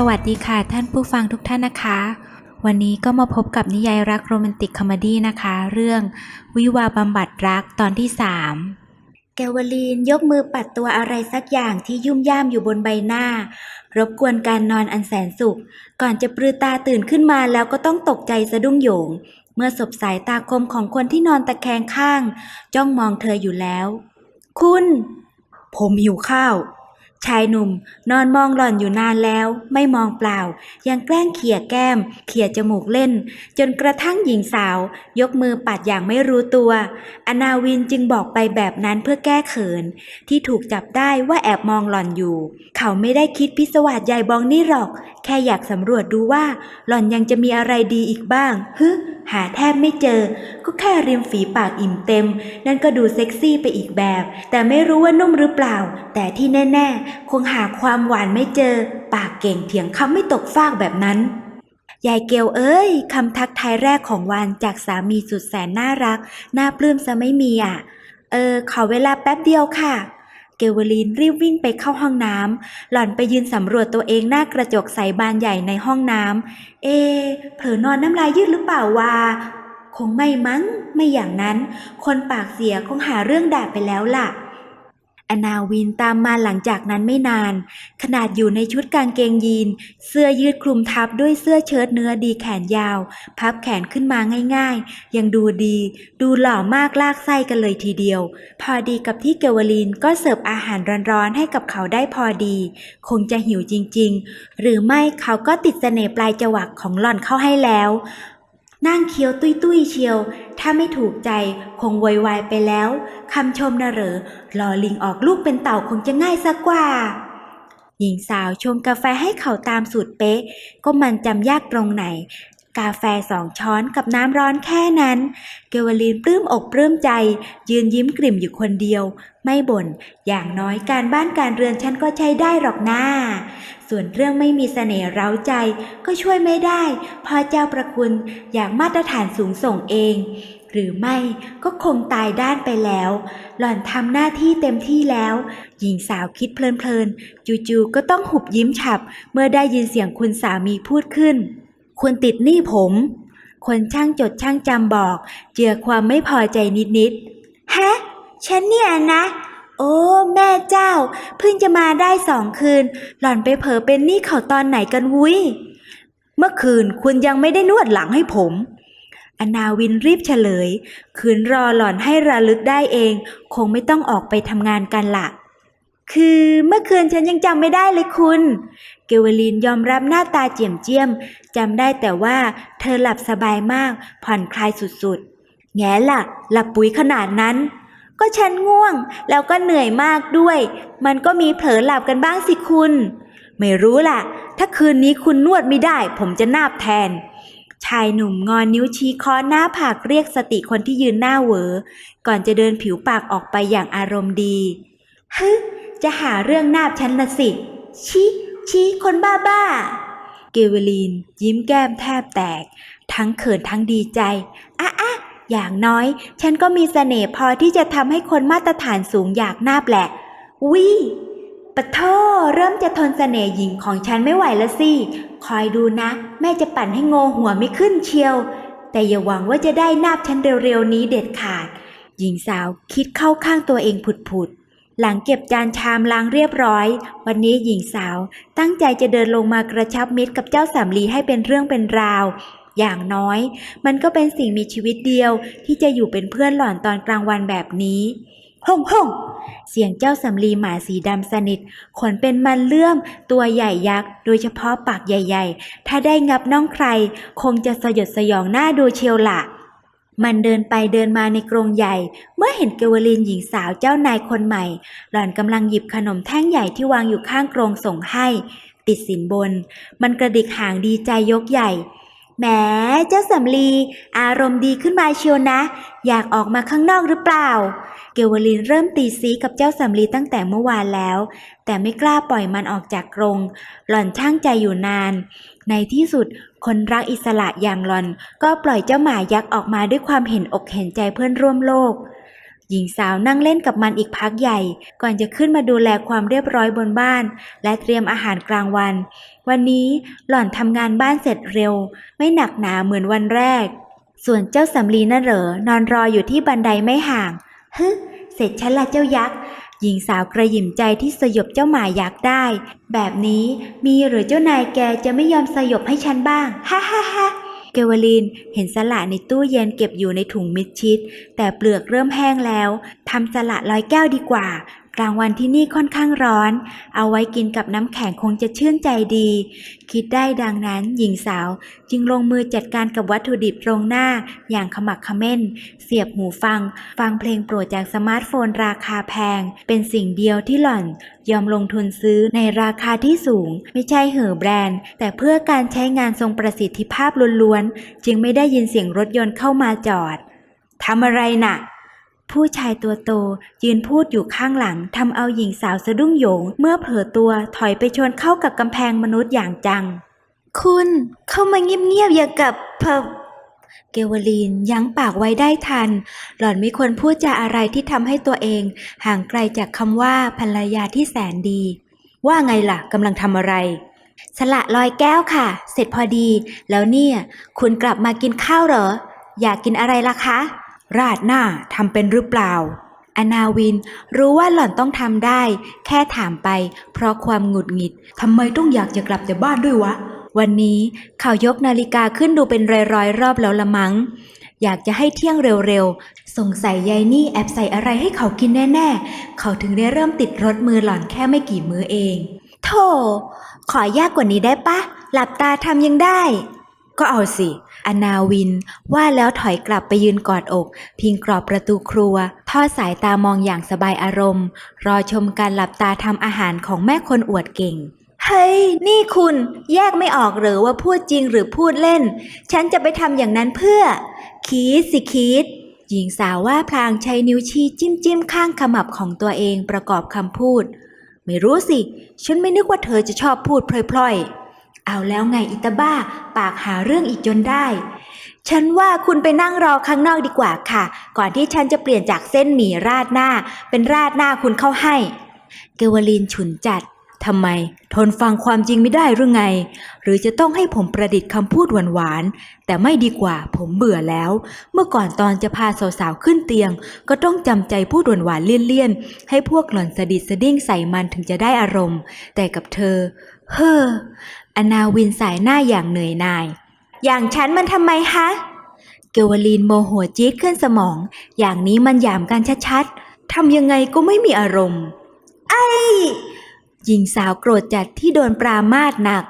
สวัสดีค่ะท่านผู้ฟังทุกท่านนะคะ วันนี้ก็มาพบกับนิยายรักโรแมนติกคอมดี้นะคะ เรื่องวิวาบำบัดรักตอนที่3แกวลีนยกมือปัดตัวอะไรสักอย่างที่ยุ่มย่ามอยู่บนใบหน้า รบกวนการนอนอันแสนสุข ก่อนจะปลือตาตื่นขึ้นมาแล้วก็ต้องตกใจสะดุ้งโหยง เมื่อสบสายตาคมของคนที่นอนตะแคงข้าง จ้องมองเธออยู่แล้ว คุณ ผมหิวข้าว ชายหนุ่มนอนมองหล่อนอยู่นานแล้ว ไม่มองเปล่า ยังแกล้งเขี่ยแก้ม เขี่ยจมูกเล่น จนกระทั่งหญิงสาว ยกมือปัดอย่างไม่รู้ตัว อนาวินจึงบอกไปแบบนั้นเพื่อแก้เขิน ที่ถูกจับได้ว่าแอบมองหล่อนอยู่ เขาไม่ได้คิดพิศวาสใหญ่บองนี่หรอก แค่อยากสำรวจดูว่า หล่อนยังจะมีอะไรดีอีกบ้างฮึหาแทบไม่เจอ ก็แค่ริมฝีปากอิ่มเต็ม นั่นก็ดูเซ็กซี่ไปอีกแบบ แต่ไม่รู้ว่านุ่มหรือเปล่า แต่ที่แน่ๆคงหาความหวานไม่เจอ ปากเก่งเถียงคำไม่ตกฟากแบบนั้น ยายเกลเอ้ยคำทักทายแรกของวานจากสามีสุดแสนน่ารัก น่าปลื้มซะไม่มีอะ เออ ขอเวลาแป๊บเดียวค่ะเกวลีนรีบวิ่งไปเข้าห้องน้ำ หล่อนไปยืนสำรวจตัวเองหน้ากระจกใสบานใหญ่ในห้องน้ำ เอ เผลอนอนน้ำลายยืดหรือเปล่าวา คงไม่มั้ง ไม่อย่างนั้น คนปากเสียคงหาเรื่องด่าไปแล้วล่ะ อนาวินตามมาหลังจากนั้นไม่นาน ขนาดอยู่ในชุดกางเกงยีน เสื้อยืดคลุมทับด้วยเสื้อเชิ้ตเนื้อดีแขนยาว พับแขนขึ้นมาง่ายๆ ยังดูดี ดูหล่อมากลากไส้กันเลยทีเดียว พอดีกับที่เกวลินก็เสิร์ฟอาหารร้อนๆให้กับเขาได้พอดี คงจะหิวจริงๆ หรือไม่เขาก็ติดเสน่ห์ปลายจวักของหล่อนเข้าให้แล้ว นั่งเคี้ยวตุยตุยเชียว ถ้าไม่ถูกใจคงโวยวายไปแล้วคำชมนะเหรอรอลิงออกลูกเป็นเต่าคงจะง่ายสักกว่า หญิงสาวชงกาแฟให้เขาตามสูตรเป๊ะ ก็มันจำยากตรงไหน กาแฟสองช้อนกับน้ำร้อนแค่นั้น เกวลีนปลื้มอกปลื้มใจ ยืนยิ้มกริ่มอยู่คนเดียว ไม่บ่นอย่างน้อยการบ้านการเรือนฉันก็ใช้ได้หรอกนะ ส่วนเรื่องไม่มีเสน่ห์เร้าใจก็ช่วยไม่ได้พอเจ้าประคุณอย่างมาตรฐานสูงส่งเอง หรือไม่ก็คงตายด้านไปแล้ว หล่อนทำหน้าที่เต็มที่แล้ว หญิงสาวคิดเพลินๆ จู่ๆก็ต้องหุบยิ้มฉับ เมื่อได้ยินเสียงคุณสามีพูดขึ้น คุณติดหนี้ผม คนช่างจดช่างจำบอก เจือความไม่พอใจนิดๆฮะฉันเนี่ยนะ โอ้ แม่เจ้า เพิ่งจะมาได้สองคืน หล่อนไปเผลอเป็นหนี้เขาตอนไหนกันวุ้ย เมื่อคืนคุณยังไม่ได้นวดหลังให้ผม อนาวินรีบเฉลย คืนรอหล่อนให้ระลึกได้เอง คงไม่ต้องออกไปทำงานกันละคือเมื่อคืนฉันยังจำไม่ได้เลยคุณ เกวลินยอมรับหน้าตาเจียมเจียมจำได้แต่ว่าเธอหลับสบายมากผ่อนคลายสุดๆ แง่ล่ะหลับปุ๋ยขนาดนั้น ก็ฉันง่วง แล้วก็เหนื่อยมากด้วย มันก็มีเผลอหลับกันบ้างสิคุณ ไม่รู้ล่ะ ถ้าคืนนี้คุณนวดไม่ได้ ผมจะนาบแทน ชายหนุ่มงอนนิ้วชี้ค้อนหน้าผากเรียกสติคนที่ยืนหน้าเวอ ก่อนจะเดินผิวปากออกไปอย่างอารมณ์ดีฮึจะหาเรื่องนาบฉันละสิชี้ชี้คนบ้าบ้า เกเวลีนยิ้มแก้มแทบแตก ทั้งเขินทั้งดีใจ อย่างน้อย ฉันก็มีเสน่ห์พอที่จะทำให้คนมาตรฐานสูงอยากนาบแหละ วิปะโทเริ่มจะทนเสน่ห์หญิงของฉันไม่ไหวแล้วสิ คอยดูนะ แม่จะปั่นให้โงหัวไม่ขึ้นเชียว แต่อย่าหวังว่าจะได้นาบฉันเร็วๆนี้เด็ดขาด หญิงสาวคิดเข้าข้างตัวเองผุดๆ หลังเก็บจานชามล้างเรียบร้อย วันนี้หญิงสาวตั้งใจจะเดินลงมากระชับมิตรกับเจ้าสำลีให้เป็นเรื่องเป็นราว อย่างน้อย มันก็เป็นสิ่งมีชีวิตเดียวที่จะอยู่เป็นเพื่อนหล่อนตอนกลางวันแบบนี้ฮ่องฮ่องเสียงเจ้าสำลีหมาสีดำสนิท ขนเป็นมันเลื่อม ตัวใหญ่ยักษ์ โดยเฉพาะปากใหญ่ ๆ ถ้าได้งับน้องใคร คงจะสยดสยองหน้าดูเชียวละมันเดินไปเดินมาในกรงใหญ่ เมื่อเห็นเกวลินหญิงสาวเจ้านายคนใหม่ หล่อนกำลังหยิบขนมแท่งใหญ่ที่วางอยู่ข้างกรงส่งให้ ติดสินบน มันกระดิกหางดีใจยกใหญ่ แหมเจ้าสำลีอารมณ์ดีขึ้นมาเชียวนะ อยากออกมาข้างนอกหรือเปล่า เกวลินเริ่มตีซีกับเจ้าสำลีตั้งแต่เมื่อวานแล้ว แต่ไม่กล้าปล่อยมันออกจากกรง หล่อนช่างใจอยู่นาน ในที่สุดคนรักอิสระอย่างหล่อน ก็ปล่อยเจ้าหมายักษ์ออกมาด้วยความเห็นอกเห็นใจเพื่อนร่วมโลก หญิงสาวนั่งเล่นกับมันอีกพักใหญ่ ก่อนจะขึ้นมาดูแลความเรียบร้อยบนบ้าน และเตรียมอาหารกลางวัน วันนี้หล่อนทำงานบ้านเสร็จเร็ว ไม่หนักหนาเหมือนวันแรก ส่วนเจ้าสำลีนั่นเหรอนอนรออยู่ที่บันไดไม่ห่างฮึเสร็จฉันละเจ้ายักษ์หญิงสาวกระหยิมใจที่สยบเจ้าหมายักษ์ได้ แบบนี้มีหรือเจ้านายแกจะไม่ยอมสยบให้ฉันบ้าง ฮ่าฮ่าฮ่า กวลินเห็นสละในตู้เย็นเก็บอยู่ในถุงมิดชิด แต่เปลือกเริ่มแห้งแล้วทำสละลอยแก้วดีกว่า กลางวันที่นี่ค่อนข้างร้อน เอาไว้กินกับน้ำแข็งคงจะชื่นใจดี คิดได้ดังนั้นหญิงสาวจึงลงมือจัดการกับวัตถุดิบตรงหน้าอย่างขมักขม้น เสียบหูฟัง ฟังเพลงโปรดจากสมาร์ทโฟนราคาแพง เป็นสิ่งเดียวที่หล่อน ยอมลงทุนซื้อในราคาที่สูง ไม่ใช่เหอแบรนด์ แต่เพื่อการใช้งานทรงประสิทธิภาพล้วนๆ จึงไม่ได้ยินเสียงรถยนต์เข้ามาจอดทำอะไรน่ะ ผู้ชายตัวโตยืนพูดอยู่ข้างหลังทำเอาหญิงสาวสะดุ้งโหยง เมื่อเผลอตัวถอยไปชนเข้ากับกำแพงมนุษย์อย่างจัง คุณเข้ามาเงียบๆอย่ากับเพิบเกวลีนยั้งปากไว้ได้ทัน หล่อนไม่ควรพูดจาอะไรที่ทำให้ตัวเอง ห่างไกลจากคำว่าภรรยาที่แสนดี ว่าไงล่ะกำลังทำอะไร สละลอยแก้วค่ะ เสร็จพอดี แล้วเนี่ย คุณกลับมากินข้าวเหรอ อยากกินอะไรล่ะคะ ราดหน้าทำเป็นหรือเปล่า อนาวินรู้ว่าหล่อนต้องทำได้ แค่ถามไป เพราะความหงุดหงิดทำไมต้องอยากจะกลับแต่บ้านด้วยวะ วันนี้เขายกนาฬิกาขึ้นดูเป็นร้อยๆรอบแล้วละมัง้ง อยากจะให้เที่ยงเร็วๆ สงสัยยายนี่แอบใส่อะไรให้เขากินแน่ๆ เขาถึงได้เริ่มติดรถมือหล่อนแค่ไม่กี่มื้อเองโธ่ขอยากกว่านี้ได้ปะหลับตาทำยังได้ ก็เอาสิ อนาวิน ว่าแล้วถอยกลับไปยืนกอดอก พิงกรอบประตูครัว ทอดสายตามองอย่างสบายอารมณ์ รอชมการหลับตาทำอาหารของแม่คนอวดเก่งเฮ้ย นี่คุณแยกไม่ออกหรือว่าพูดจริงหรือพูดเล่น ฉันจะไปทำอย่างนั้นเพื่อ คิดสิคิด หญิงสาวว่าพลางใช้นิ้วชี้จิ้มจิ้มข้างขมับของตัวเองประกอบคำพูด ไม่รู้สิ ฉันไม่นึกว่าเธอจะชอบพูดพล่อยๆ เอาแล้วไงอิตาบ้า ปากหาเรื่องอีกจนได้ ฉันว่าคุณไปนั่งรอข้างนอกดีกว่าค่ะ ก่อนที่ฉันจะเปลี่ยนจากเส้นหมี่ราดหน้า เป็นราดหน้าคุณเข้าให้ เกวลินฉุนจัดทำไม ทนฟังความจริงไม่ได้หรือไง หรือจะต้องให้ผมประดิษฐ์คำพูดหวานๆ แต่ไม่ดีกว่าผมเบื่อแล้ว เมื่อก่อนตอนจะพาสาวๆขึ้นเตียง ก็ต้องจำใจพูดหวานๆเลี่ยนๆ ให้พวกหล่อนสะดิดสะดิ้งใส่มันถึงจะได้อารมณ์ แต่กับเธอ เฮ้อ อนาวินสายหน้าอย่างเหนื่อยหน่าย อย่างฉันมันทำไมฮะเกวลีนโมโหจี๊ดขึ้นสมอง อย่างนี้มันหยามกันชัดๆ ทำยังไงก็ไม่มีอารมณ์ ไอ้หญิงสาวโกรธจัดที่โดนปรามาสหนัก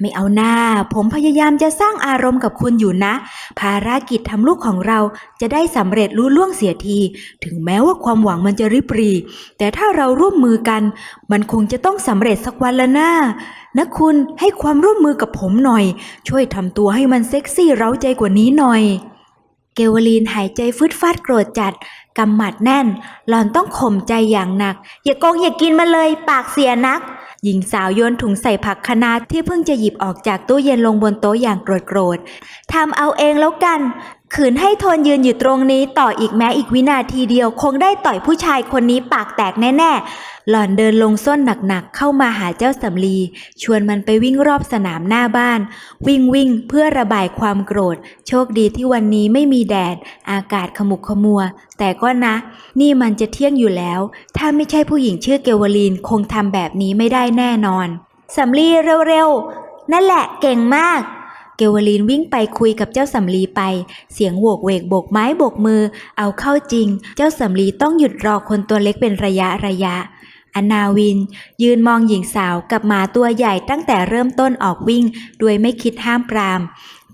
ไม่เอาหน้า ผมพยายามจะสร้างอารมณ์กับคุณอยู่นะ ภารกิจทำลูกของเราจะได้สำเร็จรุ่ล่วงเสียที ถึงแม้ว่าความหวังมันจะริบรี แต่ถ้าเราร่วมมือกัน มันคงจะต้องสำเร็จสักวันละหนะนะคุณให้ความร่วมมือกับผมหน่อย ช่วยทำตัวให้มันเซ็กซี่เร้าใจกว่านี้หน่อย เกวลีนหายใจฟึดฟาดโกรธจัดกำหมัดแน่น หล่อนต้องข่มใจอย่างหนัก อย่าโกงอย่ากินมาเลย ปากเสียนัก หญิงสาวโยนถุงใส่ผักคะน้าที่เพิ่งจะหยิบออกจากตู้เย็นลงบนโต๊ะอย่างโกรธๆทำเอาเองแล้วกัน ขืนให้ทนยืนอยู่ตรงนี้ต่ออีกแม้อีกวินาทีเดียวคงได้ต่อยผู้ชายคนนี้ปากแตกแน่ๆ หล่อนเดินลงส้นหนักๆ เข้ามาหาเจ้าสำลี ชวนมันไปวิ่งรอบสนามหน้าบ้าน วิ่งวิ่งเพื่อระบายความโกรธ โชคดีที่วันนี้ไม่มีแดด อากาศขมุกขมัว แต่ก็นะ นี่มันจะเที่ยงอยู่แล้ว ถ้าไม่ใช่ผู้หญิงชื่อเกวลีนคงทำแบบนี้ไม่ได้แน่นอนสำลีเร็วๆนั่นแหละเก่งมาก เกวลีนวิ่งไปคุยกับเจ้าสำลีไป เสียงโวกเวกโบกไม้โบกมือ เอาเข้าจริง เจ้าสำลีต้องหยุดรอคนตัวเล็กเป็นระยะระยะอนาวิน ยืนมองหญิงสาวกับหมาตัวใหญ่ตั้งแต่เริ่มต้นออกวิ่ง โดยไม่คิดห้ามปราม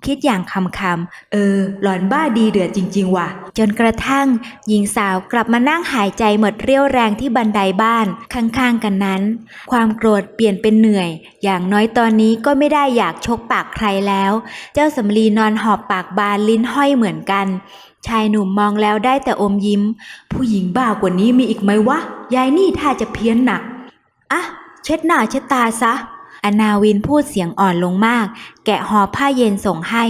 คิดอย่างคำคำๆเออ หลอนบ้าดีเดือดจริง ๆ ว่ะ จนกระทั่ง หญิงสาวกลับมานั่งหายใจหมดเรี่ยวแรงที่บันไดบ้านข้างๆกันนั้น ความโกรธเปลี่ยนเป็นเหนื่อย อย่างน้อยตอนนี้ก็ไม่ได้อยากชกปากใครแล้ว เจ้าสำลีนอนหอบปากบานลิ้นห้อยเหมือนกันชายหนุ่มมองแล้วได้แต่อมยิ้ม ผู้หญิงบ้ากว่านี้มีอีกไหมวะ ยายนี่ถ้าจะเพี้ยนหนัก อะ เช็ดหน้าเช็ดตาซะ อนาวินพูดเสียงอ่อนลงมาก แกะห่อผ้าเย็นส่งให้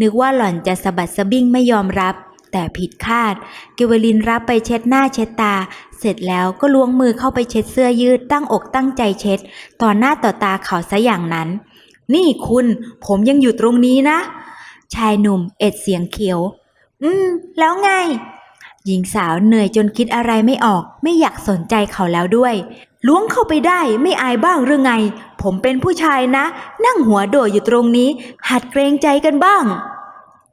นึกว่าหล่อนจะสะบัดสะบิ้งไม่ยอมรับ แต่ผิดคาด เกวลินรับไปเช็ดหน้าเช็ดตา เสร็จแล้วก็ล้วงมือเข้าไปเช็ดเสื้อยืดตั้งอกตั้งใจเช็ด ต่อหน้าต่อตาเขาซะอย่างนั้น นี่คุณ ผมยังอยู่ตรงนี้นะ ชายหนุ่มเอ็ดเสียงเขียว อืม แล้วไงหญิงสาวเหนื่อยจนคิดอะไรไม่ออก ไม่อยากสนใจเขาแล้วด้วย ล้วงเข้าไปได้ไม่อายบ้างหรือไง ผมเป็นผู้ชายนะ นั่งหัวโดดอยู่ตรงนี้ หัดเกรงใจกันบ้าง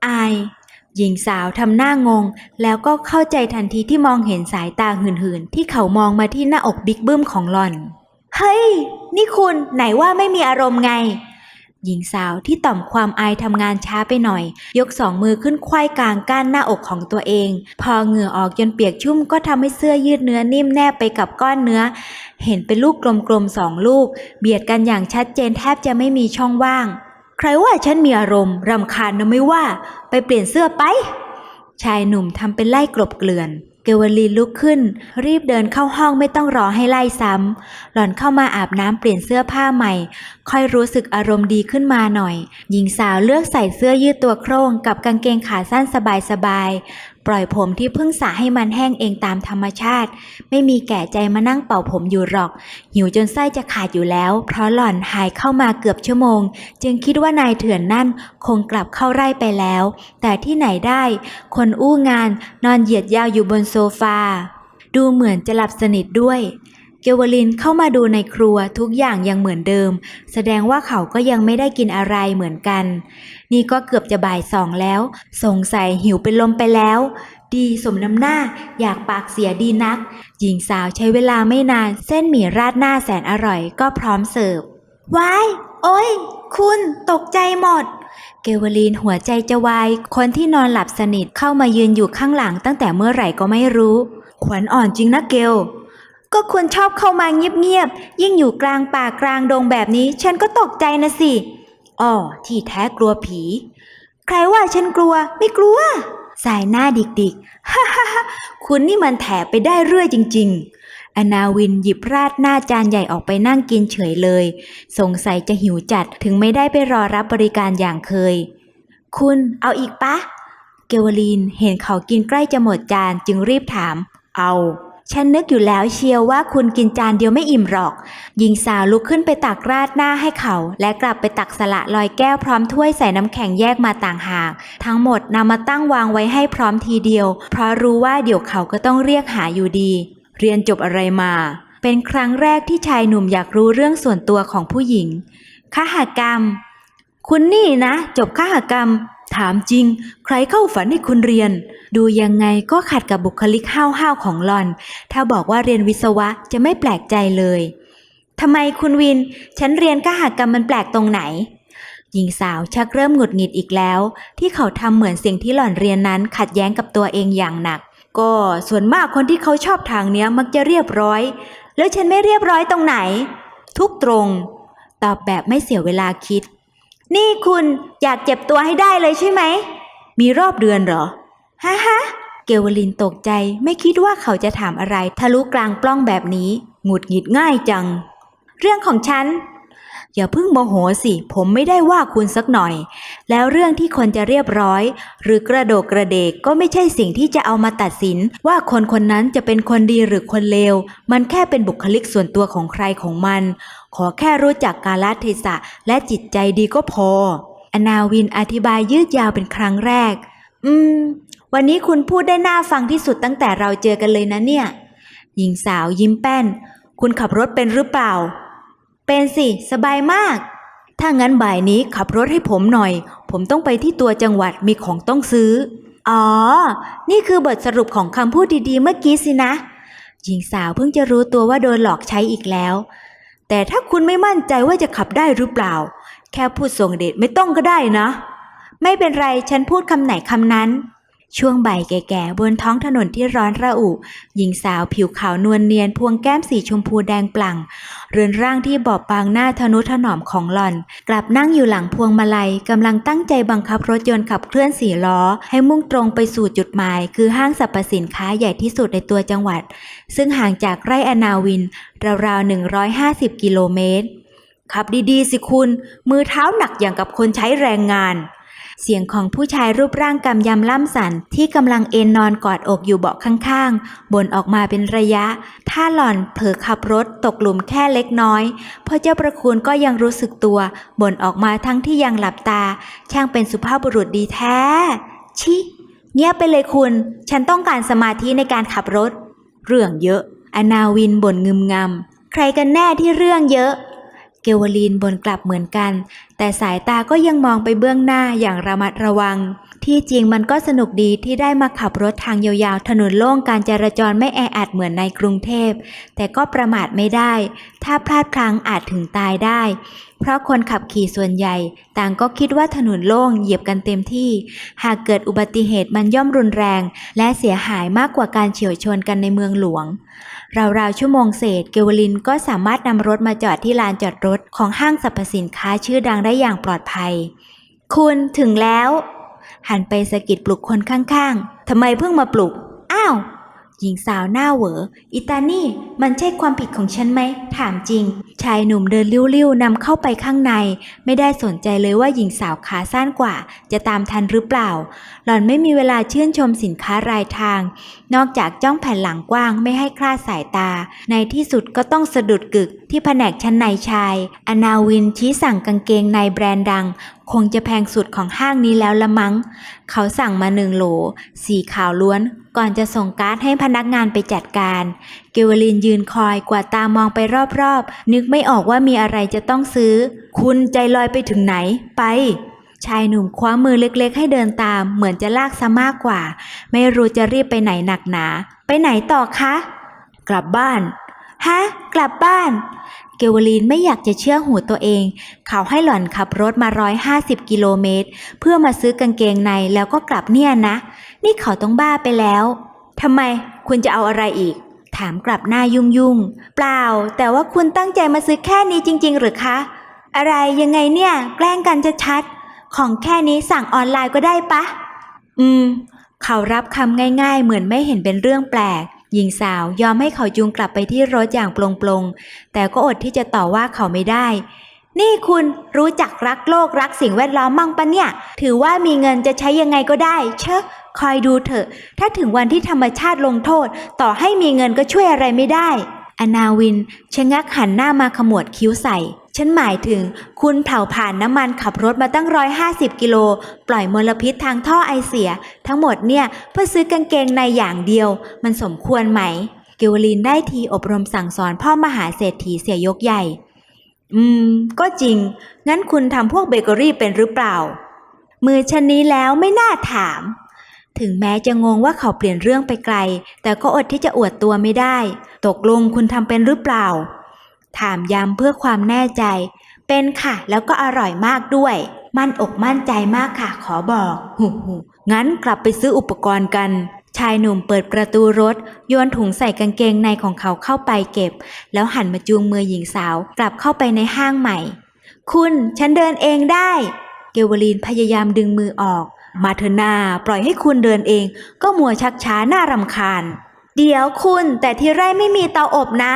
อาย หญิงสาวทำหน้างง แล้วก็เข้าใจทันทีที่มองเห็นสายตาหื่นๆ ที่เขามองมาที่หน้าอกบิ๊กบึ้มของหล่อน เฮ้ย นี่คุณไหนว่าไม่มีอารมณ์ไง หญิงสาวที่ต่อมความอายทำงานช้าไปหน่อย ยกสองมือขึ้นควายกลางก้านหน้าอกของตัวเอง พอเหงื่อออกจนเปียกชุ่มก็ทำให้เสื้อยืดเนื้อนิ่มแนบไปกับก้อนเนื้อ เห็นเป็นลูกกลมๆสองลูก เบียดกันอย่างชัดเจนแทบจะไม่มีช่องว่าง ใครว่าฉันมีอารมณ์รำคาญนะไม่ว่า ไปเปลี่ยนเสื้อไป ชายหนุ่มทำเป็นไล่กลบเกลื่อน เกวลีลุกขึ้น รีบเดินเข้าห้องไม่ต้องรอให้ไล่ซ้ำ หล่อนเข้ามาอาบน้ำเปลี่ยนเสื้อผ้าใหม่ ค่อยรู้สึกอารมณ์ดีขึ้นมาหน่อย หญิงสาวเลือกใส่เสื้อยืดตัวโครงกับกางเกงขาสั้นสบายๆ ปล่อยผมที่เพิ่งสระให้มันแห้งเองตามธรรมชาติ ไม่มีแก่ใจมานั่งเป่าผมอยู่หรอก หิวจนไส้จะขาดอยู่แล้ว เพราะหล่อนหายเข้ามาเกือบชั่วโมง จึงคิดว่านายเถื่อนนั่นคงกลับเข้าไร่ไปแล้ว แต่ที่ไหนได้ คนอู้งานนอนเหยียดยาวอยู่บนโซฟา ดูเหมือนจะหลับสนิทด้วย เกวลินเข้ามาดูในครัวทุกอย่างยังเหมือนเดิม แสดงว่าเขาก็ยังไม่ได้กินอะไรเหมือนกัน นี่ก็เกือบจะบ่ายสองแล้ว สงสัยหิวเป็นลมไปแล้ว ดีสมน้ำหน้าอยากปากเสียดีนัก หญิงสาวใช้เวลาไม่นาน เส้นหมี่ราดหน้าแสนอร่อยก็พร้อมเสิร์ฟว้าย โอ้ย คุณตกใจหมด เกวลีนหัวใจจะวาย คนที่นอนหลับสนิทเข้ามายืนอยู่ข้างหลังตั้งแต่เมื่อไหร่ก็ไม่รู้ ขวัญอ่อนจริงนะเกล ก็คุณชอบเข้ามาเงียบๆ ยิ่งอยู่กลางป่ากลางดงแบบนี้ ฉันก็ตกใจนะสิอ๋อที่แท้กลัวผี ใครว่าฉันกลัว ไม่กลัว สายหน้าดิกๆ ฮ่าฮ่าฮ่าคุณนี่มันแถไปได้เรื่อยจริง ๆ อนาวินหยิบราดหน้าจานใหญ่ออกไปนั่งกินเฉยเลย สงสัยจะหิวจัดถึงไม่ได้ไปรอรับบริการอย่างเคย คุณเอาอีกปะ เกวลีนเห็นเขากินใกล้จะหมดจานจึงรีบถาม เอา ฉันนึกอยู่แล้วเชียวว่าคุณกินจานเดียวไม่อิ่มหรอก หญิงสาวลุกขึ้นไปตักราดหน้าให้เขา และกลับไปตักสละลอยแก้วพร้อมถ้วยใส่น้ำแข็งแยกมาต่างหาก ทั้งหมดนำมาตั้งวางไว้ให้พร้อมทีเดียว เพราะรู้ว่าเดี๋ยวเขาก็ต้องเรียกหาอยู่ดี เรียนจบอะไรมา เป็นครั้งแรกที่ชายหนุ่มอยากรู้เรื่องส่วนตัวของผู้หญิงคหกรรม คุณนี่นะ จบคหกรรม ถามจริง ใครเข้าฝันให้คุณเรียน ดูยังไงก็ขัดกับบุคลิกห้าวๆของหลอน ถ้าบอกว่าเรียนวิศวะจะไม่แปลกใจเลยทำไมคุณวิน ฉันเรียนคหกรรมมันแปลกตรงไหน หญิงสาวชักเริ่มหงุดหงิดอีกแล้ว ที่เขาทำเหมือนสิ่งที่หล่อนเรียนนั้นขัดแย้งกับตัวเองอย่างหนัก ก็ส่วนมากคนที่เขาชอบทางเนี้ยมักจะเรียบร้อย แล้วฉันไม่เรียบร้อยตรงไหน ทุกตรง ตอบแบบไม่เสียเวลาคิด นี่คุณอยากเจ็บตัวให้ได้เลยใช่ไหม มีรอบเดือนเหรอ ฮะฮะ เกวลินตกใจไม่คิดว่าเขาจะถามอะไร ทะลุกลางปล้องแบบนี้ หงุดหงิดง่ายจัง เรื่องของฉัน อย่าเพิ่งโมโหสิ ผมไม่ได้ว่าคุณสักหน่อย แล้วเรื่องที่คนจะเรียบร้อย หรือกระโดกกระเดกก็ไม่ใช่สิ่งที่จะเอามาตัดสิน ว่าคนคนนั้นจะเป็นคนดีหรือคนเลว มันแค่เป็นบุคลิกส่วนตัวของใครของมัน ขอแค่รู้จักกาลเทศะและจิตใจดีก็พอ อนาวินอธิบายยืดยาวเป็นครั้งแรก อืม วันนี้คุณพูดได้น่าฟังที่สุดตั้งแต่เราเจอกันเลยนะเนี่ย หญิงสาวยิ้มแป้น คุณขับรถเป็นหรือเปล่า เป็นสิ สบายมาก ถ้างั้นบ่ายนี้ขับรถให้ผมหน่อย ผมต้องไปที่ตัวจังหวัดมีของต้องซื้อ อ๋อ นี่คือบทสรุปของคำพูดดีๆ เมื่อกี้สินะ หญิงสาวเพิ่งจะรู้ตัวว่าโดนหลอกใช้อีกแล้ว แต่ถ้าคุณไม่มั่นใจว่าจะขับได้หรือเปล่า แค่พูดส่งเดชไม่ต้องก็ได้นะ ไม่เป็นไรฉันพูดคำไหนคำนั้น ช่วงบ่ายแก่ๆบนท้องถนนที่ร้อนระอุ หญิงสาวผิวขาวนวลเนียนพวงแก้มสีชมพูแดงปลั่ง เรือนร่างที่บอบบางหน้าทนุถนอมของหล่อน กลับนั่งอยู่หลังพวงมาลัยกำลังตั้งใจบังคับรถยนต์ขับเคลื่อนสี่ล้อ ให้มุ่งตรงไปสู่จุดหมาย คือห้างสรรพสินค้าใหญ่ที่สุดในตัวจังหวัด ซึ่งห่างจากไร่อนาวิน ราวๆ 150 กิโลเมตรขับดีๆ สิคุณ มือเท้าหนักอย่างกับคนใช้แรงงาน เสียงของผู้ชายรูปร่างกำยำล่ำสันที่กำลังเอนนอนกอดอกอยู่เบาะข้างๆบ่นออกมาเป็นระยะ ถ้าหล่อนเผลอขับรถตกหลุมแค่เล็กน้อยพราะเจ้าประคุณก็ยังรู้สึกตัวบ่นออกมาทั้งที่ยังหลับตา ช่างเป็นสุภาพบุรุษดีแท้ ชิเงียบไปเลยคุณ ฉันต้องการสมาธิในการขับรถ เรื่องเยอะ อนาวินบ่นงึมงำใครกันแน่ที่เรื่องเยอะ เกวลีนบ่นกลับเหมือนกัน แต่สายตาก็ยังมองไปเบื้องหน้าอย่างระมัดระวัง ที่จริงมันก็สนุกดีที่ได้มาขับรถทางยาวๆ ถนนโล่งการจราจรไม่แออัดเหมือนในกรุงเทพ แต่ก็ประมาทไม่ได้ ถ้าพลาดพลั้งอาจถึงตายได้ เพราะคนขับขี่ส่วนใหญ่ ต่างก็คิดว่าถนนโล่งเหยียบกันเต็มที่ หากเกิดอุบัติเหตุมันย่อมรุนแรง และเสียหายมากกว่าการเฉียวชนกันในเมืองหลวง ราวๆชั่วโมงเศษ เกวลินก็สามารถนำรถมาจอดที่ลานจอดรถของห้างสรรพสินค้าชื่อดังได้อย่างปลอดภัย คุณถึงแล้ว หันไปสะกิดปลุกคนข้างๆทำไมเพิ่งมาปลุก อ้าว หญิงสาวหน้าเหวออิตานี่มันใช่ความผิดของฉันไหม ถามจริง ชายหนุ่มเดินลิ้วๆนำเข้าไปข้างใน ไม่ได้สนใจเลยว่าหญิงสาวขาสั้นกว่า จะตามทันหรือเปล่า หล่อนไม่มีเวลาชื่นชมสินค้ารายทาง นอกจากจ้องแผ่นหลังกว้างไม่ให้คลาดสายตา ในที่สุดก็ต้องสะดุดกึกที่แผนกชั้นในชาย อนาวินชี้สั่งกางเกงในแบรนด์ดังคงจะแพงสุดของห้างนี้แล้วละมั้ง เขาสั่งมาหนึ่งโหล สีขาวล้วน ก่อนจะส่งการ์ดให้พนักงานไปจัดการ เกวลินยืนคอยกวาดตามองไปรอบๆ นึกไม่ออกว่ามีอะไรจะต้องซื้อ คุณใจลอยไปถึงไหน ไป ชายหนุ่มคว้ามือเล็กๆ ให้เดินตาม เหมือนจะลากซะมากกว่า ไม่รู้จะรีบไปไหนหนักหนา ไปไหนต่อคะ กลับบ้าน ฮะ กลับบ้าน เกวลีนไม่อยากจะเชื่อหูตัวเอง เขาให้หล่อนขับรถมา 150 กิโลเมตร เพื่อมาซื้อกางเกงในแล้วก็กลับเนี่ยนะ นี่เขาต้องบ้าไปแล้วทำไมคุณจะเอาอะไรอีก ถามกลับหน้ายุ่งยุ่งๆเปล่า แต่ว่าคุณตั้งใจมาซื้อแค่นี้จริง ๆ หรือคะ อะไรยังไงเนี่ย แกล้งกันจะชัดๆของแค่นี้สั่งออนไลน์ก็ได้ปะ อืม เขารับคำง่าย ๆ เหมือนไม่เห็นเป็นเรื่องแปลก หญิงสาวยอมให้เขาจูงกลับไปที่รถอย่างปลงๆแต่ก็อดที่จะต่อว่าเขาไม่ได้ นี่คุณรู้จักรักโลกรักสิ่งแวดล้อมมั่งปะเนี่ย ถือว่ามีเงินจะใช้ยังไงก็ได้ เชอะคอยดูเถอะ ถ้าถึงวันที่ธรรมชาติลงโทษ ต่อให้มีเงินก็ช่วยอะไรไม่ได้ อนาวินชะงักหันหน้ามาขมวดคิ้วใส่ ฉันหมายถึงคุณเผาผ่านน้ำมันขับรถมาตั้งร้อยห้าสิบกิโล ปล่อยมลพิษทางท่อไอเสีย ทั้งหมดเนี่ยเพื่อซื้อกางเกงในอย่างเดียว มันสมควรไหมเกวลินได้ทีอบรมสั่งสอนพ่อมหาเศรษฐีเสียยกใหญ่ อืม ก็จริง งั้นคุณทำพวกเบเกอรี่เป็นหรือเปล่า มือชนนี้แล้วไม่น่าถาม ถึงแม้จะงงว่าเขาเปลี่ยนเรื่องไปไกล แต่ก็อดที่จะอวดตัวไม่ได้ ตกลงคุณทำเป็นหรือเปล่า ถามย้ำเพื่อความแน่ใจ เป็นค่ะ แล้วก็อร่อยมากด้วย มั่นอกมั่นใจมากค่ะ ขอบอกหูหูงั้นกลับไปซื้ออุปกรณ์กัน ชายหนุ่มเปิดประตูรถ โยนถุงใส่กางเกงในของเขาเข้าไปเก็บ แล้วหันมาจูงมือหญิงสาว กลับเข้าไปในห้างใหม่ คุณ ฉันเดินเองได้ เกวลีนพยายามดึงมือออก มาเถอะนาปล่อยให้คุณเดินเอง ก็มัวชักช้าน่ารำคาญ เดี๋ยวคุณแต่ที่ไร่ไม่มีเตาอบนะ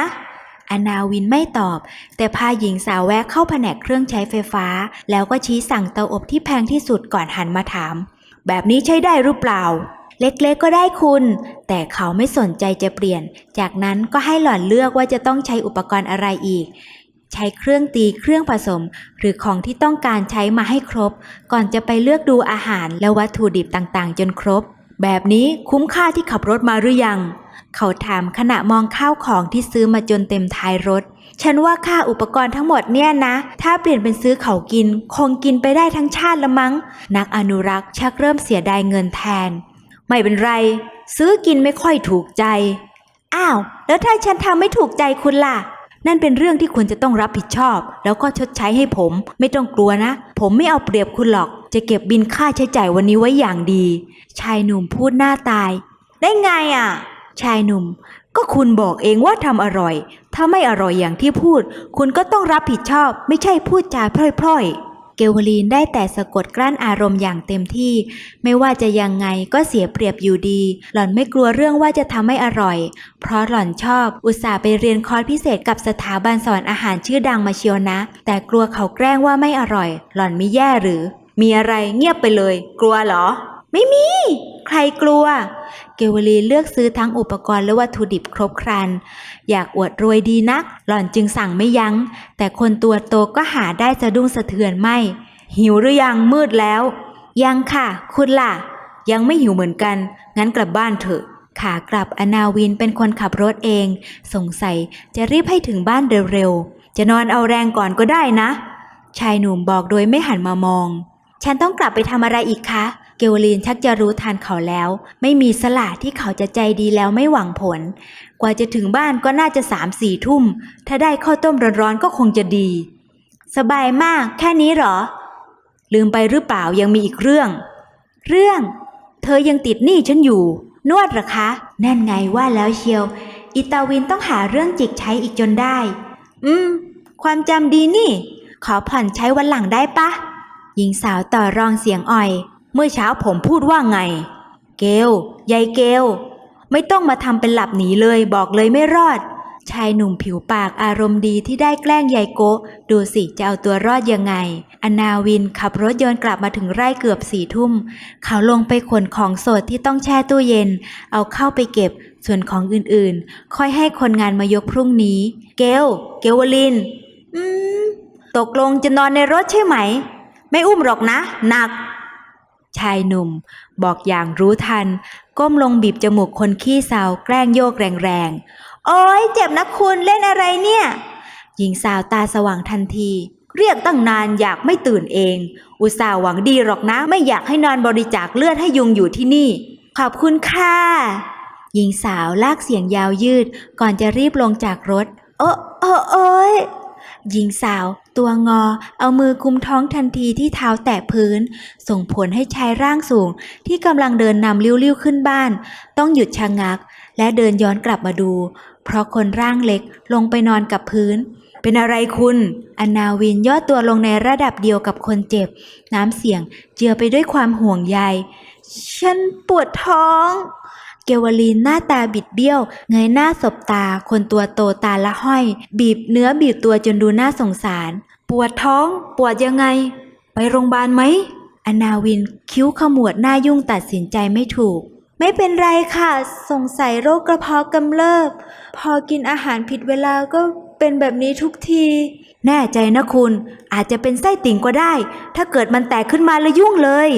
อนาวินไม่ตอบ แต่พาหญิงสาวแวะเข้าแผนกเครื่องใช้ไฟฟ้า แล้วก็ชี้สั่งเตาอบที่แพงที่สุดก่อนหันมาถาม แบบนี้ใช้ได้หรือเปล่า เล็กๆก็ได้คุณ แต่เขาไม่สนใจจะเปลี่ยน จากนั้นก็ให้หล่อนเลือกว่าจะต้องใช้อุปกรณ์อะไรอีก ใช้เครื่องตีเครื่องผสม หรือของที่ต้องการใช้มาให้ครบ ก่อนจะไปเลือกดูอาหารและวัตถุดิบต่างๆ จนครบ แบบนี้คุ้มค่าที่ขับรถมาหรือยัง เขาถามขณะมองข้าวของที่ซื้อมาจนเต็มท้ายรถ ฉันว่าค่าอุปกรณ์ทั้งหมดเนี่ยนะ ถ้าเปลี่ยนเป็นซื้อเขากิน คงกินไปได้ทั้งชาติละมั้ง นักอนุรักษ์ชักเริ่มเสียดายเงินแทน ไม่เป็นไร ซื้อกินไม่ค่อยถูกใจ อ้าว แล้วถ้าฉันทำไม่ถูกใจคุณล่ะ นั่นเป็นเรื่องที่คุณจะต้องรับผิดชอบ แล้วก็ชดใช้ให้ผม ไม่ต้องกลัวนะ ผมไม่เอาเปรียบคุณหรอก จะเก็บบินค่าใช้จ่ายวันนี้ไว้อย่างดี ชายหนุ่มพูดหน้าตาย ได้ไงอะ ชายหนุ่ม ก็คุณบอกเองว่าทำอร่อย ถ้าไม่อร่อยอย่างที่พูด คุณก็ต้องรับผิดชอบ ไม่ใช่พูดจาพร่อยๆ เกวลีนได้แต่สะกดกลั้นอารมณ์อย่างเต็มที่ ไม่ว่าจะยังไงก็เสียเปรียบอยู่ดี หล่อนไม่กลัวเรื่องว่าจะทำไม่อร่อย เพราะหล่อนชอบอุตส่าห์ไปเรียนคอร์สพิเศษกับสถาบันสอนอาหารชื่อดังมาเชียวนะ แต่กลัวเขาแกล้งว่าไม่อร่อย หล่อนไม่แย่หรือ มีอะไรเงียบไปเลย กลัวเหรอ ไม่มี รกลัว เกวลีเลือกซื้อทั้งอุปกรณ์และวัตถุดิบครบครัน อยากอวดรวยดีนัก หล่อนจึงสั่งไม่ยัง้ง แต่คนตัวโตก็หาได้สะดุ้งสะเทือนไม่ หิวหรือยังมืดแล้ว ยังค่ะ คุณล่ะ ยังไม่หิวเหมือนกัน งั้นกลับบ้านเถอะขากลับอนาวินเป็นคนขับรถเอง สงสัยจะรีบให้ถึงบ้านเร็วๆ จะนอนเอาแรงก่อนก็ได้นะ ชายหนุ่มบอกโดยไม่หันมามอง ฉันต้องกลับไปทำอะไรอีกคะ เกวลีนชักจะรู้ทันเขาแล้ว ไม่มีสละที่เขาจะใจดีแล้วไม่หวังผล กว่าจะถึงบ้านก็น่าจะสามสี่ทุ่ม ถ้าได้ข้าวต้มร้อนๆก็คงจะดี สบายมากแค่นี้หรอ ลืมไปหรือเปล่ายังมีอีกเรื่อง เรื่อง เธอยังติดหนี้ฉันอยู่ นวดหรอคะ แน่นไงว่าแล้วเชียว อิตาวินต้องหาเรื่องจิกใช้อีกจนได้ อืม ความจำดีนี่ ขอผ่อนใช้วันหลังได้ปะหญิงสาวต่อรองเสียงอ่อย เมื่อเช้าผมพูดว่าไง เกลยายเกลไม่ต้องมาทำเป็นหลับหนีเลยบอกเลยไม่รอด ชายหนุ่มผิวปากอารมณ์ดีที่ได้แกล้งยายโกะดูสิจะเอาตัวรอดยังไง อนาวินขับรถยนต์กลับมาถึงไร่เกือบสี่ทุ่ม เขาลงไปขนของสดที่ต้องแช่ตู้เย็น เอาเข้าไปเก็บ ส่วนของอื่นๆ ค่อยให้คนงานมายกพรุ่งนี้ เกลเกลวลิน อืม ตกลงจะนอนในรถใช่ไหม ไม่อุ้มหรอกนะหนัก ชายหนุ่ม บอกอย่างรู้ทัน ก้มลงบีบจมูกคนขี้เศร้าแกล้งโยกแรงๆ โอ้ยเจ็บนะคุณเล่นอะไรเนี่ย หญิงสาวตาสว่างทันที เรียกตั้งนานอยากไม่ตื่นเอง อุตส่าห์หวังดีหรอกนะไม่อยากให้นอนบริจาคเลือดให้ยุงอยู่ที่นี่ ขอบคุณค่ะ หญิงสาวลากเสียงยาวยืดก่อนจะรีบลงจากรถ โอ้โอ้โอ้ย หญิงสาวตัวงอเอามือกุมท้องทันทีที่เท้าแตะพื้น ส่งผลให้ชายร่างสูงที่กำลังเดินนำลิ้วๆขึ้นบ้าน ต้องหยุดชะงัก และเดินย้อนกลับมาดู เพราะคนร่างเล็กลงไปนอนกับพื้น เป็นอะไรคุณ อนาวินย่อตัวลงในระดับเดียวกับคนเจ็บ น้ำเสียงเจือไปด้วยความห่วงใย ฉันปวดท้อง เกวลีนหน้าตาบิดเบี้ยว เงยหน้าสบตา คนตัวโตตาละห้อย บีบเนื้อบีบตัวจนดูน่าสงสาร ปวดท้อง ปวดยังไง ไปโรงพยาบาลไหมอนาวินคิ้วขมวดหน้ายุ่งตัดสินใจไม่ถูก ไม่เป็นไรค่ะ สงสัยโรคกระเพาะกำเริบ พอกินอาหารผิดเวลาก็เป็นแบบนี้ทุกที แน่ใจนะคุณ อาจจะเป็นไส้ติ่งก็ได้ ถ้าเกิดมันแตกขึ้นมาแล้วยุ่งเลย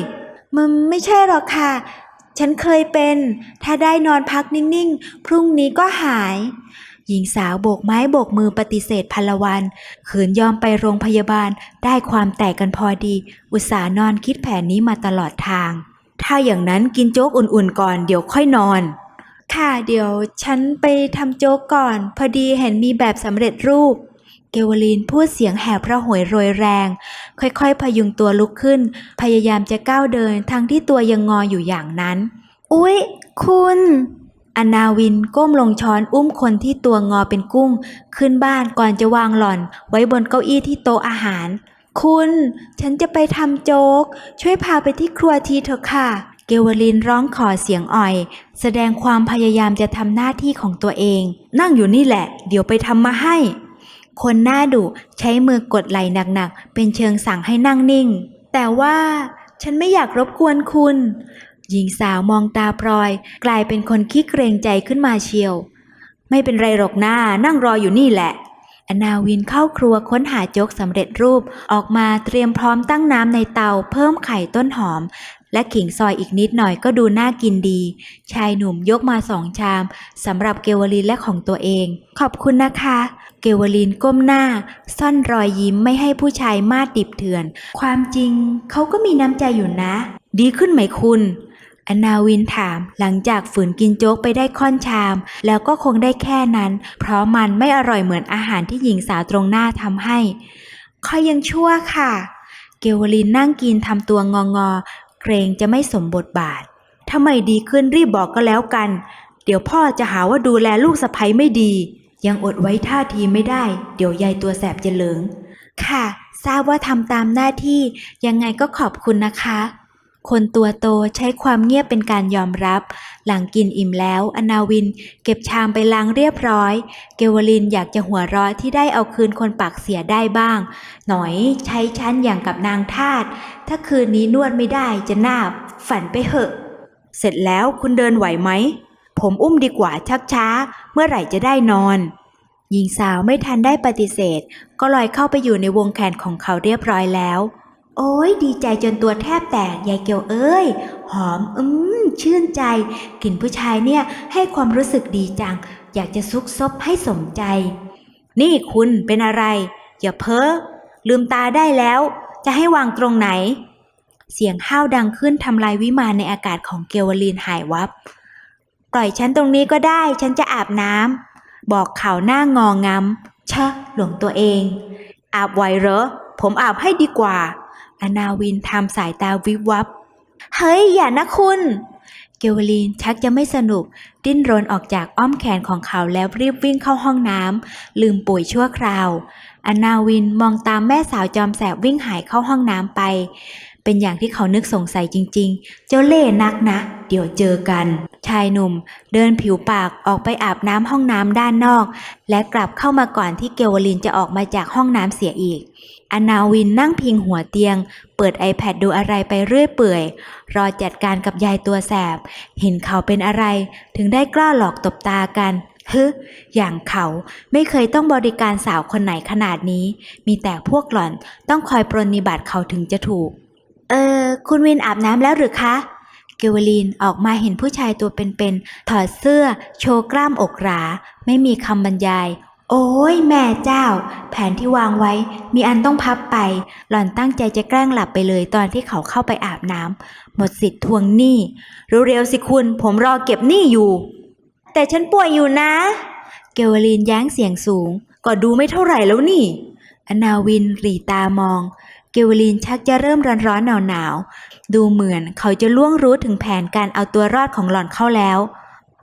มันไม่ใช่หรอกค่ะ ฉันเคยเป็น ถ้าได้นอนพักนิ่งๆ พรุ่งนี้ก็หาย หญิงสาวโบกไม้โบกมือปฏิเสธพลวันขืนยอมไปโรงพยาบาลได้ความแตกกันพอดี อุตส่าห์นอนคิดแผนนี้มาตลอดทาง ถ้าอย่างนั้นกินโจ๊กอุ่นๆก่อนเดี๋ยวค่อยนอน ค่ะเดี๋ยวฉันไปทำโจ๊กก่อน พอดีเห็นมีแบบสำเร็จรูป เกวลีนพูดเสียงแหบระหวยโรยแรง ค่อยๆ พยุงตัวลุกขึ้น พยายามจะก้าวเดินทั้งที่ตัวยังงออยู่อย่างนั้น อุ๊ย คุณอนาวินก้มลงช้อนอุ้มคนที่ตัวงอเป็นกุ้ง ขึ้นบ้านก่อนจะวางหล่อน ไว้บนเก้าอี้ที่โต๊ะอาหาร คุณ ฉันจะไปทำโจ๊ก ช่วยพาไปที่ครัวทีเถอะค่ะ เกวลินร้องขอเสียงอ่อย แสดงความพยายามจะทำหน้าที่ของตัวเอง นั่งอยู่นี่แหละ เดี๋ยวไปทำมาให้ คนหน้าดุใช้มือกดไหล่หนักๆ เป็นเชิงสั่งให้นั่งนิ่ง แต่ว่าฉันไม่อยากรบกวนคุณ หญิงสาวมองตาพลอย กลายเป็นคนขี้เกรงใจขึ้นมาเชียว ไม่เป็นไรหรอกหน้านั่งรออยู่นี่แหละอนาวินเข้าครัวค้นหาโจ๊กสำเร็จรูปออกมาเตรียมพร้อมตั้งน้ำในเตาเพิ่มไข่ต้นหอม และขิงซอยอีกนิดหน่อยก็ดูน่ากินดี ชายหนุ่มยกมาสองชามสำหรับเกวลินและของตัวเอง ขอบคุณนะคะ เกวลินก้มหน้า ซ่อนรอยยิ้มไม่ให้ผู้ชายมาดดิบเถื่อน ความจริงเขาก็มีน้ำใจอยู่นะ ดีขึ้นไหมคุณอนาวินถามหลังจากฝืนกินโจ๊กไปได้ค่อนชาม แล้วก็คงได้แค่นั้น เพราะมันไม่อร่อยเหมือนอาหารที่หญิงสาวตรงหน้าทำให้คอยยังชั่วค่ะ เกวลินนั่งกินทำตัวงองอเกรงจะไม่สมบทบาทถ้าไม่ดีขึ้นรีบบอกก็แล้วกัน เดี๋ยวพ่อจะหาว่าดูแลลูกสะใภ้ไม่ดี ยังอดไว้ท่าทีไม่ได้ เดี๋ยวยายตัวแสบจะเหลิงค่ะ ทราบว่าทำตามหน้าที่ ยังไงก็ขอบคุณนะคะ คนตัวโตใช้ความเงียบเป็นการยอมรับ หลังกินอิ่มแล้ว อนาวิน เก็บชามไปล้างเรียบร้อย เกวลินอยากจะหัวเราะที่ได้เอาคืนคนปากเสียได้บ้าง หน่อยใช้ฉันอย่างกับนางทาส ถ้าคืนนี้นวดไม่ได้จะหน้า ฝันไปเหอะ เสร็จแล้วคุณเดินไหวไหม ผมอุ้มดีกว่าชักช้า เมื่อไหร่จะได้นอน หญิงสาวไม่ทันได้ปฏิเสธ ก็ลอยเข้าไปอยู่ในวงแขนของเขาเรียบร้อยแล้ว โอ้ยดีใจจนตัวแทบแตกยายเกียวเอ้ย หอมอืมชื่นใจกลิ่นผู้ชายเนี่ยให้ความรู้สึกดีจัง อยากจะซุกซบให้สมใจ นี่คุณเป็นอะไร อย่าเพ้อลืมตาได้แล้ว จะให้วางตรงไหน เสียงห้าวดังขึ้นทำลายวิมานในอากาศของเกวลีนหายวับ ปล่อยฉันตรงนี้ก็ได้ฉันจะอาบน้ำบอกเขาหน้างองงำชะหลงตัวเอง อาบไหวเหรอ ผมอาบให้ดีกว่า อนาวินทำสายตาวิบวับ เฮ้ย อย่านะคุณ เกวลีนชักจะไม่สนุก ดิ้นรนออกจากอ้อมแขนของเขาแล้วรีบวิ่งเข้าห้องน้ำลืมป่วยชั่วคราว อนาวินมองตามแม่สาวจอมแสบวิ่งหายเข้าห้องน้ำไป เป็นอย่างที่เขานึกสงสัยจริง ๆ เจ้าเล่นักนะ เดี๋ยวเจอกัน ชายหนุ่ม เดินผิวปากออกไปอาบน้ำห้องน้ำด้านนอก และกลับเข้ามาก่อนที่เกวลินจะออกมาจากห้องน้ำเสียอีก อนาวินนั่งพิงหัวเตียง เปิด iPad ดูอะไรไปเรื่อยเปื่อย รอจัดการกับยายตัวแสบ เห็นเขาเป็นอะไร ถึงได้กล้าหลอกตบตากันฮึอย่างเขาไม่เคยต้องบริการสาวคนไหนขนาดนี้ มีแต่พวกหล่อนต้องคอยปรนนิบัติเขาถึงจะถูก เออคุณวินอาบน้ำแล้วหรือคะ เกวลีนออกมาเห็นผู้ชายตัวเป็นๆถอดเสื้อ โชว์กล้ามอกหรา ไม่มีคำบรรยาย โอ้ยแม่เจ้า แผนที่วางไว้ มีอันต้องพับไป หล่อนตั้งใจจะแกล้งหลับไปเลยตอนที่เขาเข้าไปอาบน้ำหมดสิทธิ์ทวงหนี้เร็วๆสิคุณ ผมรอเก็บหนี้อยู่ แต่ฉันป่วยอยู่นะ เกวลีนแย้งเสียงสูง ก็ดูไม่เท่าไหร่แล้วนี่อนาวินหลีตามอง เกวลีนชักจะเริ่มร้อนๆหนาวๆดูเหมือนเขาจะล่วงรู้ถึงแผนการเอาตัวรอดของหล่อนเข้าแล้ว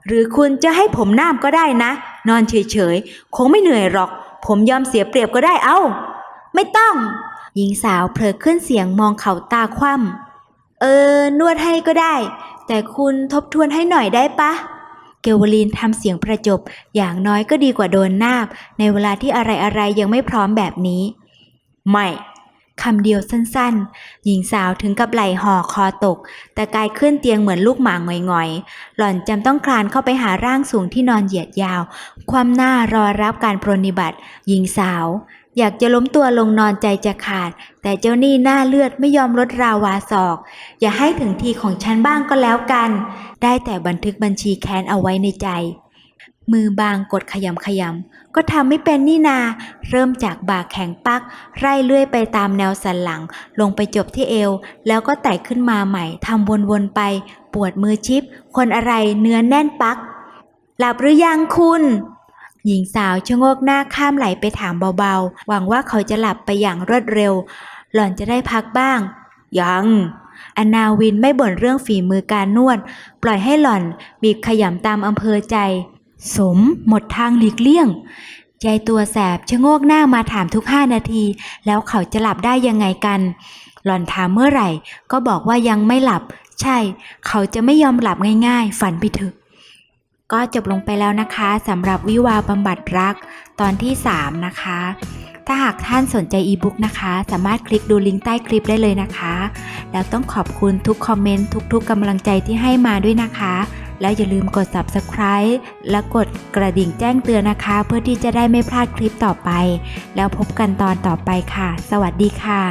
หรือคุณจะให้ผมน้ำก็ได้นะ นอนเฉยๆ คงไม่เหนื่อยหรอก ผมยอมเสียเปรียบก็ได้เอ้า ไม่ต้อง หญิงสาวเผลอขึ้นเสียงมองเขาตาคว่ำเออ นวดให้ก็ได้ แต่คุณทบทวนให้หน่อยได้ปะเกวลีนทำเสียงประจบ อย่างน้อยก็ดีกว่าโดนนาบ ในเวลาที่อะไรๆยังไม่พร้อมแบบนี้ ไม่ คำเดียวสั้นๆ หญิงสาวถึงกับไหลห่อคอตก แต่กายขึ้นเตียงเหมือนลูกหมาหงอยๆ หล่อนจำต้องคลานเข้าไปหาร่างสูงที่นอนเหยียดยาว ความหน้ารอรับการปรนิบัติ หญิงสาว อยากจะล้มตัวลงนอนใจจะขาด แต่เจ้าหนี้หน้าเลือดไม่ยอมลดราวาศอก อย่าให้ถึงทีของฉันบ้างก็แล้วกัน ได้แต่บันทึกบัญชีแค้นเอาไว้ในใจ มือบางกดขยำขยำก็ทำไม่เป็นนี่นา เริ่มจากบ่าแข็งปักไร่เลื่อยไปตามแนวสันหลัง ลงไปจบที่เอว แล้วก็ไต่ขึ้นมาใหม่ทำวนๆไป ปวดมือชิป คนอะไรเนื้อแน่นปัก หลับหรือยังคุณ หญิงสาวชะโงกหน้าข้ามไหลไปถามเบาๆ หวังว่าเขาจะหลับไปอย่างรวดเร็ว หล่อนจะได้พักบ้าง ยังอนาวินไม่บ่นเรื่องฝีมือการนวด ปล่อยให้หล่อนบีบขยำตามอำเภอใจ สมหมดทางหลีกเลี่ยง ยายตัวแสบชะโงกหน้ามาถามทุกห้านาที แล้วเขาจะหลับได้ยังไงกัน หล่อนถามเมื่อไหร่ ก็บอกว่ายังไม่หลับ ใช่ เขาจะไม่ยอมหลับง่าย ๆ ฝันไปเถอะ ก็จบลงไปแล้วนะคะสำหรับวิวาบำบัดรักตอนที่ 3 นะคะ ถ้าหากท่านสนใจอีบุ๊กนะคะ สามารถคลิกดูลิงก์ใต้คลิปได้เลยนะคะ แล้วต้องขอบคุณทุกคอมเมนต์ทุกๆกำลังใจที่ให้มาด้วยนะคะ และอย่าลืมกด subscribe และกดกระดิ่งแจ้งเตือนนะคะ เพื่อที่จะได้ไม่พลาดคลิปต่อไป แล้วพบกันตอนต่อไปค่ะ สวัสดีค่ะ